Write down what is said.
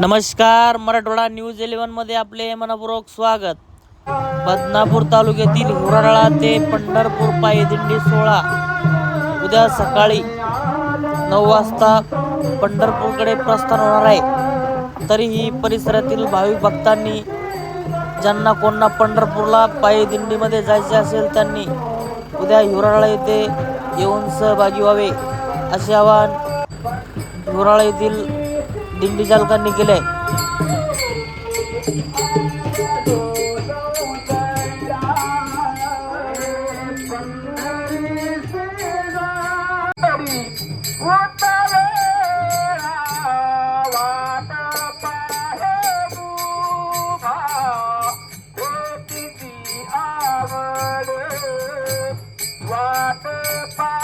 नमस्कार मराठवाडा न्यूज इलेव्हनमध्ये आपले मनपूर्वक स्वागत. बदनापूर तालुक्यातील हुराळा ते पंढरपूर पायी दिंडी सोहळा. उद्या सकाळी नऊ वाजता पंढरपूरकडे प्रस्थान होणार आहे. तरीही परिसरातील भाविक भक्तांनी ज्यांना कोणा पंढरपूरला पायी दिंडीमध्ये जायचे असेल त्यांनी उद्या हिवराळा येथे येऊन सहभागी व्हावे असे आवाहन हिवराळा येथील दिन डिजाल निकले। के